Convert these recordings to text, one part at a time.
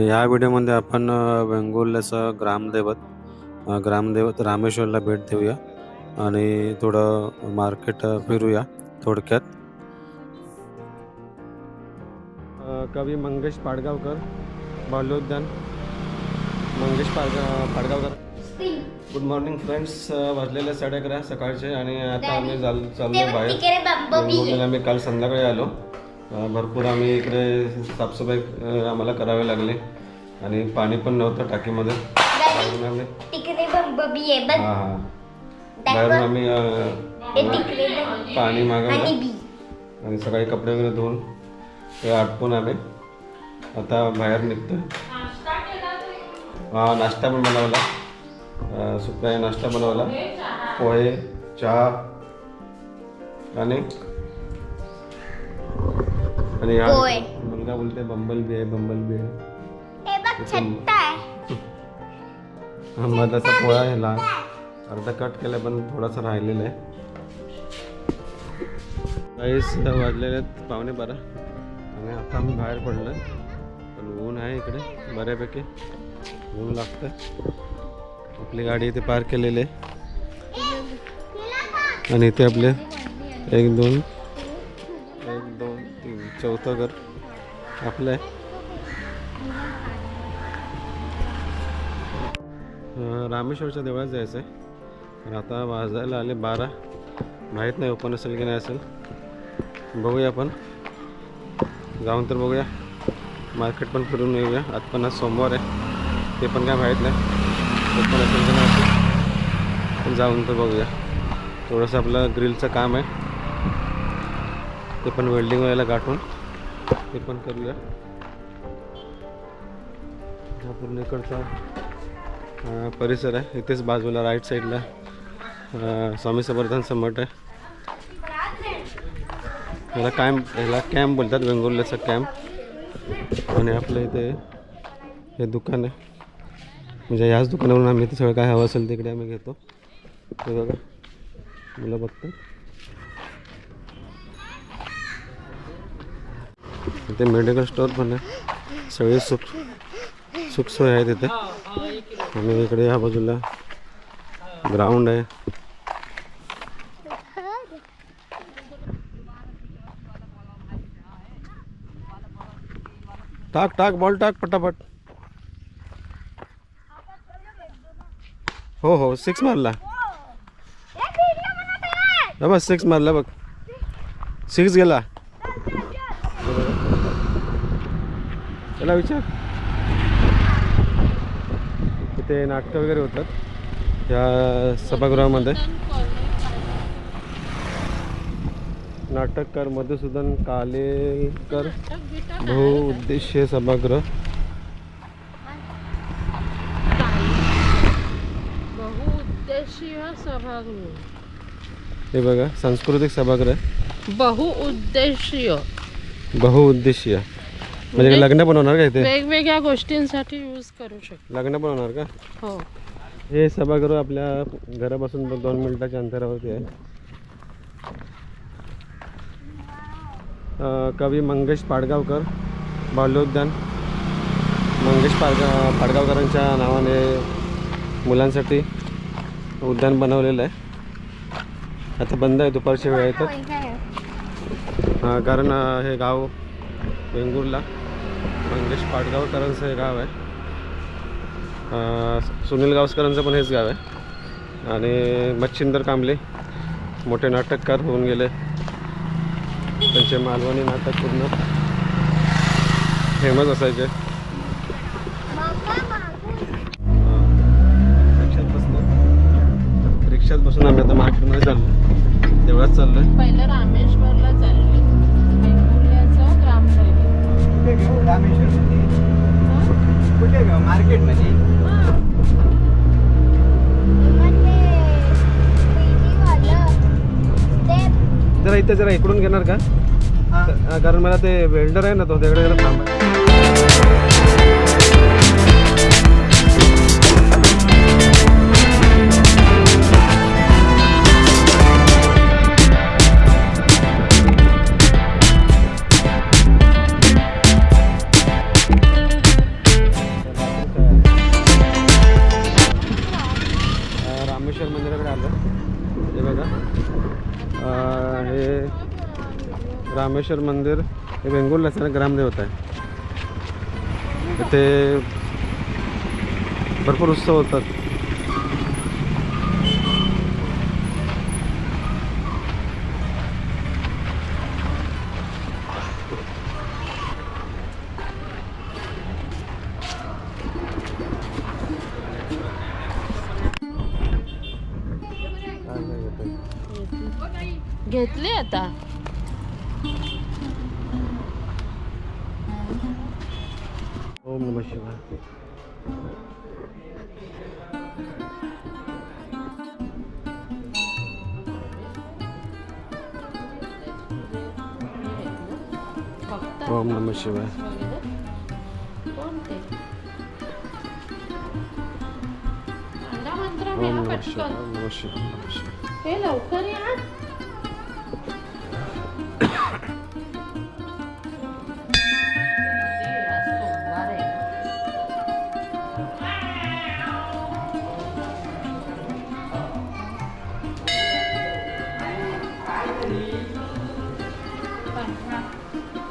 या व्हिडिओमध्ये आपण वेंगुर्ल्याचं ग्रामदैवत ग्रामदैवत रामेश्वरला भेट देऊया आणि थोडं मार्केट फिरूया थोडक्यात. कवी मंगेश पाडगावकर बाल्योद्यान मंगेश पाडगा पाडगावकर. गुड मॉर्निंग फ्रेंड्स वाजलेले साडे अकरा सकाळचे आणि आता आम्ही चाल चाललो बाहेर. आम्ही काल संध्याकाळी आलो. भरपूर आम्ही इकडे साफसफाई आम्हाला करावी लागली. आणि पाणी पण नव्हतं टाकीमध्ये. हा बाहेरून आम्ही. पाणी मागवलं. बी. आणि सकाळी कपडे वगैरे धुवून ते आटपून आम्ही आता बाहेर निघतोय. हा नाश्ता पण बनवला. सुका नाश्ता बनवला. पोहे चहा आणि आणि हा पोहे. मुलगा बोलते बंबल बी आहे बंबल बी आहे हे। बघ छट्टा आहे हा मधाचा पोळा आहे लहान अर्धा कट केला पण थोडासा राहिलेला आहे काहीच वाजलेले आहेत पावणे बारा आणि आता आम्ही बाहेर पडलो पण ऊन आहे इकडे बऱ्यापैकी ऊन लागतं आपली गाडी इथे पार्क केलेली आहे आणि इथे आपले एक दोन। एक दोन तीन. चौथं घर आपलं आहे. रामेश्वरच्या देवळात जायचं आहे. तर आता वाजायला आले बारा. माहीत नाही ओपन असेल की नाही असेल. बघूया आपण. जाऊन तर बघूया. मार्केट पण फिरून येऊया. आज पण आज सोमवार आहे. ते पण काय माहीत नाही. ओपन असेल की नाही असेल. जाऊन तर बघूया. थोडंसं आपलं ग्रिलचं काम आहे. ते पण वेल्डिंग व्हायला गाठून ते पण करूया. हा पूर्ण इकडचा परिसर आहे. इथेच बाजूला राईट साईडला स्वामी समर्थांचं मठ आहे. ह्याला कॅम्प ह्याला कॅम्प बोलतात वेंगुर्ल्याचा कॅम्प आणि आपल्या इथे हे दुकान आहे. म्हणजे ह्याच दुकानावरून आम्ही इथे सगळं काय हवं असेल तिकडे आम्ही घेतो. ते बघा. मुलं बघतात. इथे मेडिकल स्टोअर पण आहे. सगळे सुख सुखसोय आहे तिथे. आणि इकडे या बाजूला ग्राउंड आहे. टाक टाक बॉल टाक पटापट. हो हो सिक्स मारला. बस सिक्स मारला बघ. सिक्स गेला. त्याला विचार. इथे नाटकं वगैरे होतात. या सभागृहामध्ये. नाटककार मधुसूदन कालेकर बहुउद्देशीय सभागृह. बहुउद्देशीय सभागृह. हे बघा सांस्कृतिक सभागृह. बहुउद्देशीय बहुउद्देशीय म्हणजे लग्न पण होणार का इथे? वेगवेगळ्या गोष्टींसाठी यूज करू शकतो. लग्न पण होणार का? हो. हे सभागृह आपल्या घरापासून दोन मिनिटाच्या अंतरावरती आहे. अ, कवी मंगेश पाडगावकर बाल्योद्यान मंगेश पाडगा पाडगावकरांच्या नावाने मुलांसाठी उद्यान बनवलेलं आहे. आता बंद आहे दुपारची वेळ आहे तर अ, कारण अ, हे गाव वेंगुर्ला. मंगेश पाटगावकरांचं हे गाव आहे. सुनील गावस्करांचं पण हेच गाव आहे. आणि मच्छिंदर कांबले मोठे नाटककार होऊन गेले. त्यांचे मालवणी नाटक पूर्ण. फेमस असायचे. रिक्षात बसलो रिक्षात बसून आम्ही आता मार्केटमध्ये चाललो तेवढाच चाललो पहिलं रामेश्वरला चाललो मार्केटमध्ये जरा इथे जरा इकडून घेणार का? कारण मला ते वेल्डर आहे ना तो तिकडे जरा थांबा रामेश्वर मंदिर हे वेंगुर्ला आहे ग्रामदेवता आहे. इथे भरपूर उत्सव होतात. घेतली आता? Onlu başı var. Om Namah Shivaya. Om Namah Shivaya. Om Namah Shivaya. này ha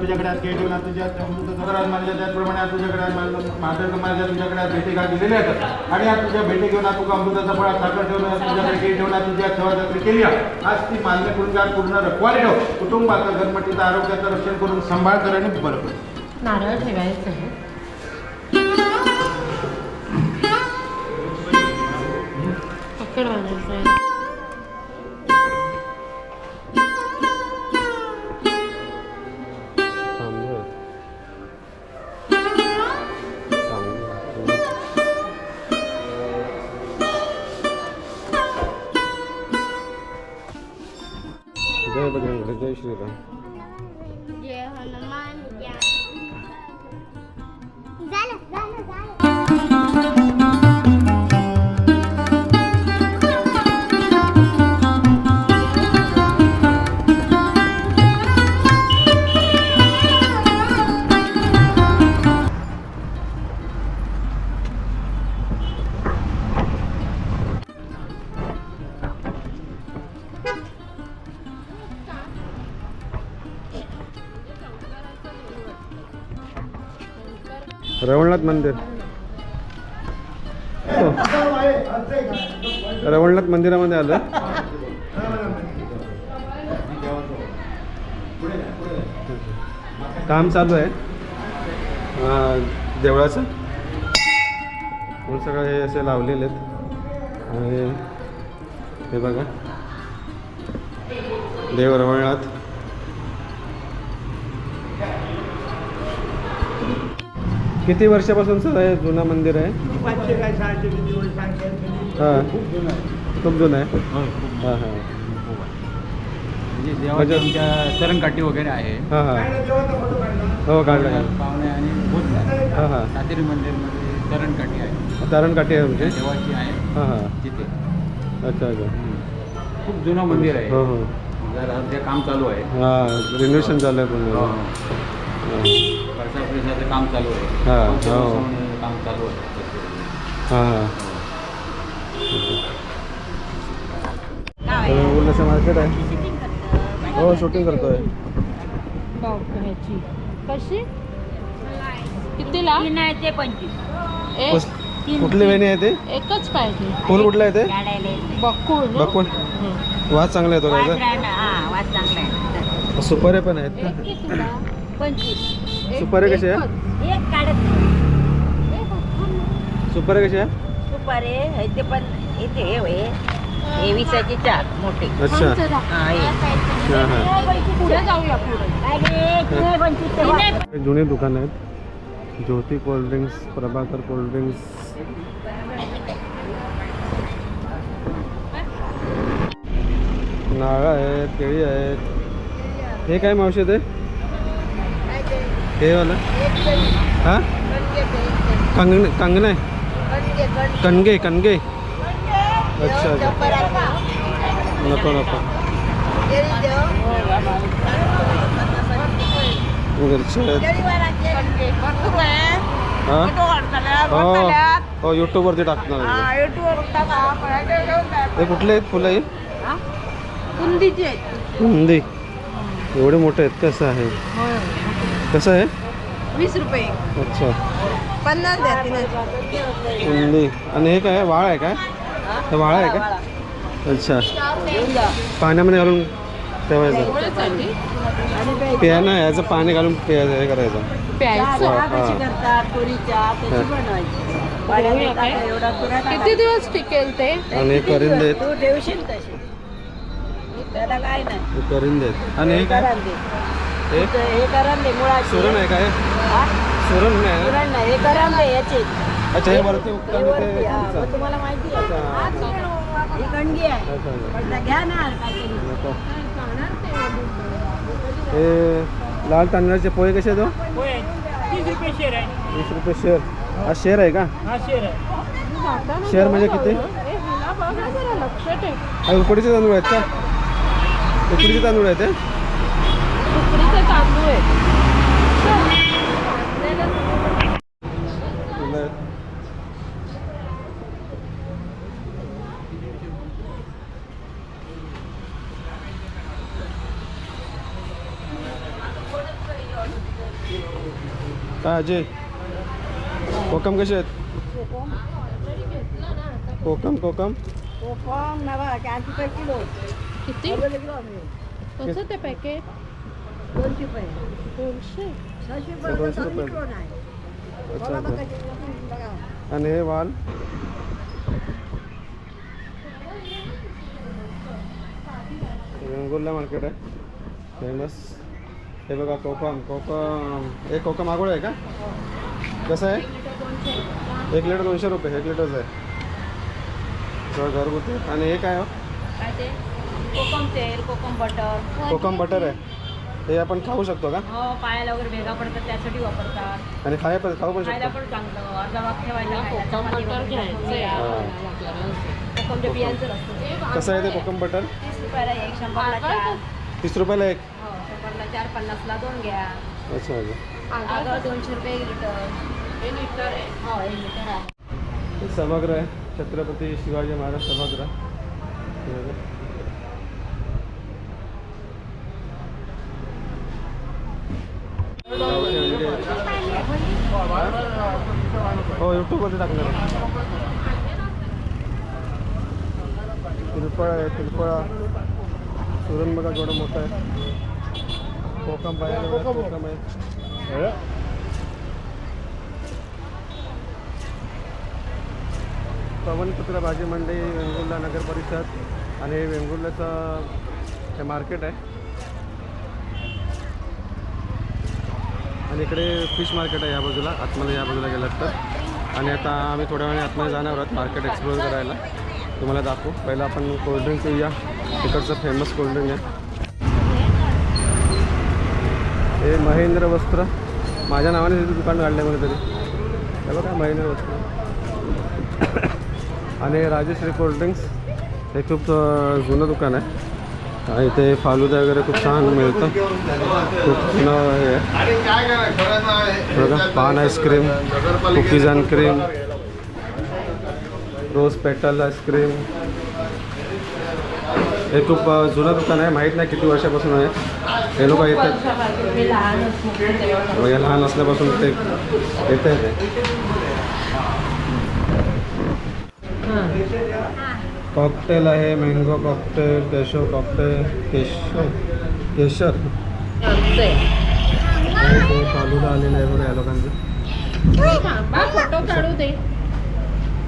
तुझ्याकडे आज केळ घेऊन आज तुझ्या जगराज माझ्या त्याचप्रमाणे आज तुझ्याकडे आज माझं माझ्या तुझ्याकडे आज भेटी का दिलेल्या आहेत. आणि आज तुझ्या भेटी घेऊन आज तुका अमृताचा फळ साखर ठेवून तुझ्याकडे केळी ठेवून आज तुझ्या सेवा जत्री केली आज ती मान्य करून आज पूर्ण रखवाली ठेव. कुटुंबाचं घरमटीचं आरोग्याचं रक्षण करून सांभाळ कर आणि बरं कर. नारळ ठेवायचं आहे. पकड वाजायचं आहे जय बजरंग जय श्रीराम जय रवळनाथ मंदिर. हो. रवळनाथ मंदिरामध्ये आलं काम चालू आहे. देवळाचं. म्हणून सगळं हे असे लावलेले आहेत. आणि हे बघा. देव रवळनाथ. किती वर्षापासून सर हे जुनं मंदिर आहे? पाचशे काय सहाशे किती वर्ष सांगतात हां. खूप जुनं आहे? खूप जुनं आहे. हां हां. म्हणजे देवाची आमच्या चरणकाठी वगैरे आहे. हां हां. फोटो काढला हो काढलं. पाहुणे आणि भूत हां हां. सातेरी मंदिरमध्ये चरणकाठी आहे. तारणकाठी आहे तुमचे देवाची आहे. हां हां. तिथे अच्छा अच्छा. खूप जुनं मंदिर आहे. हो हो. जरा काम चालू आहे. हां रिनोव्हेशन चालू आहे पण हो. हां. वर्षा परिसराचं काम चालू आहे. हा, हो. काम चालू आहे. हां उल्हास मार्केट आहे. हो शूटिंग करतोय. कशी? कितीला? ते पंचवीस. एक कुस- कुठली वेणी आहे ते? एकच पाहिजे. फूल कुठलं आहे ते? काढायला येते. बकुळ. ना? हं. वास चांगला येतो काय हा चांगला आहे सुपारे पण आहेत कितीला पंचवीस. सुपारी कशी आहे? एक काढत नाही. सुपारी कशी आहे? दुपारे हे ते पण इथे हे होय. हे विसाचे चार मोठे. अच्छा. जुने दुकान आहेत. ज्योती कोल्ड्रिंक्स प्रभाकर कोल्ड्रिंक्स नारळ आहेत केळी आहेत. हे काय मावशी ते? हे वाला हा? कंगणे कंगणे कणगे कणगे. अच्छा अच्छा. नको नको. हा? हो. हो यूट्यूबवरती टाकणार आहे. हे कुठले आहेत फुलं ही? कुंदीचे हिंदी एवढे मोठे आहेत कसं आहे? कसं आहे? वीस रुपये. अच्छा. पन्नास द्या तिने आणि हे काय? वाळ आहे काय? हे. वाळा आहे का अच्छा. पाण्यामध्ये घालून ठेवायचं. प्या ना याचं पाणी घालून प्यायचं हे करायचं. किती दिवस टिकेल ते? आणि करिंदे आहेत तू ठेवशील तशी. त्याला काय नाही. हे करिंदे आहेत आणि हे? काय करण दे हे तुझं हे करण दे मुळाची सुरण आहे काय हा? सुरण नाही ना? सुरण नाही हे करण दे याची. अच्छा हे वरती हे ते हा, तुम्हाला माहिती आहे. अच्छा. ही आहे. घ्या ना. हे लाल तांदळाचे पोहे कसे आहेत हो? वीस रुपये शेर हा शेर आहे का? शेर म्हणजे किती? हा उकडीचे तांदूळ आहेत का? उकडीचे तांदूळ आहेत अजय कोकम कसे आहेत कोकम कोकम कोकम नवा चारशे रुपये किलो किती कसं ते पॅकेट? दोनशे रुपये. दोनशे? सहाशे हे दोनशे रुपये. किलो नाही अच्छा बघा अच्छा. कशी बघा. आणि हे वाल? वेंगुर्ला मार्केट आहे. फेमस हे बघा कोकम. कोकम. एक कोकम आगोळ आहे का? कसं आहे? एक लिटर दोनशे रुपये एक लिटरचं आहे. सगळं घरगुती. आणि हे काय हो? काय ते? कोकम तेल कोकम बटर. कोकम बटर आहे. हे आपण खाऊ शकतो का? हो पायाला वगैरे भेगा पडतात त्यासाठी वापरतात. आणि खाय पण खाऊ पण खायला शकतो. पण चांगलं. अर्धा भाग ठेवायचा खायला, कोकम चपाती बटर वगैरे घ्यायचंय हां. कोकमच्या बियांचं असतं कसं आहे ते कोकम बटर तीस रुपयाला एक शंभरला चार. तीस रुपयाला एक? हो शंभरला चार पन्नासला दोन घ्या. अच्छा दोनशे रुपये लिटर हे आहे. हो एक लिटर आहे. हे सभागृह आहे. छत्रपती शिवाजी महाराज सभागृह हे बघा. गावठी अंडी आहेत. हो यूट्यूबवरती टाकणार आहे. तिरपळ आहे तिरपळा. सुरण बघा केवढं मोठं आहे. कोकम पाहिजे कोकम आहे. पवनपुत्र भाजी मंडई वेंगुर्ला नगर परिषद आणि हे वेंगुर्ल्याचं हे मार्केट आहे. आणि इकडे फिश मार्केट आहे या बाजूला आतमध्ये या बाजूला गेलात तर. आणि आता आम्ही थोड्या वेळाने आतमध्ये जाणार आहोत मार्केट एक्सप्लोर करायला. तुम्हाला दाखवू. पहिलं आपण कोल्ड्रिंक पिऊया. तिकडचं फेमस कोल्ड्रिंक आहे. हे महेंद्र वस्त्र. माझ्या नावाने तिथे दुकान काढलं आहे तरी हे बघा महेंद्र वस्त्र. आणि राजेश्री कोल्ड्रिंक्स हे खूप जुनं दुकान आहे. काय इथे फालुदा वगैरे खूप छान मिळतं. खूप जुनं हे आहे paan ice cream cookies and cream rose petal ice cream हे खूप जुनं दुकान आहे. माहीत नाही किती वर्षापासून आहे. हे लोक येतात. हे लहान म्हणजे लहान असल्यापासून ते. येत आहे कॉकटेल आहे मँगो कॉकटेल केशव कॉकटेल केशव केशर फालुदा आलेला आहे बघा या लोकांचं.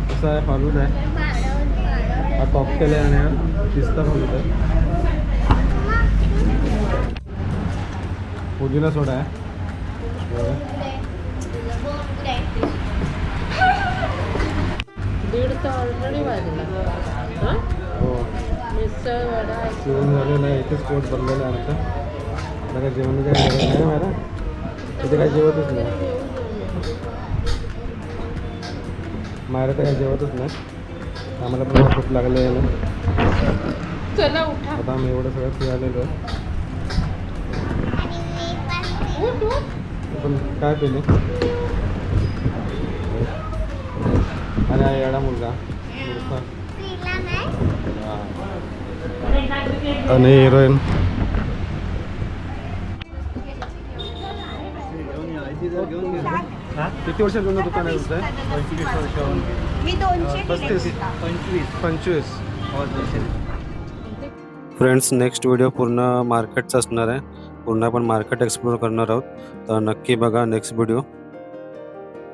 कसं आहे फालुदा आहे. हा कॉकटेल आहे आणि हा पिस्ता फालुदा आहे पुदिना सोडा आहे. दीड तर ऑलरेडी वाजला. हां? हो. मिसळ वडा. जेवण झालेलं आहे इथेच पोट भरलेलं आहे आता आता काय जेवण काय नाही मला इथे काय जेवतच नाही. मायरा तर काय जेवतच नाही. आम्हाला पण भूक लागले आहे चला उठा. आता आम्ही एवढं सगळं आहे. उठ आपण काय पेले? आणि हा येडा मुलगा. आणि हिरोईन. किती वर्ष जुनं दुकान आहे तुमचं पस्तीस. पंचवीस. फ्रेंड्स नेक्स्ट व्हिडिओ पूर्ण मार्केटचा असणार आहे. पूर्ण आपण मार्केट एक्सप्लोर करणार आहोत. तर नक्की बघा नेक्स्ट व्हिडिओ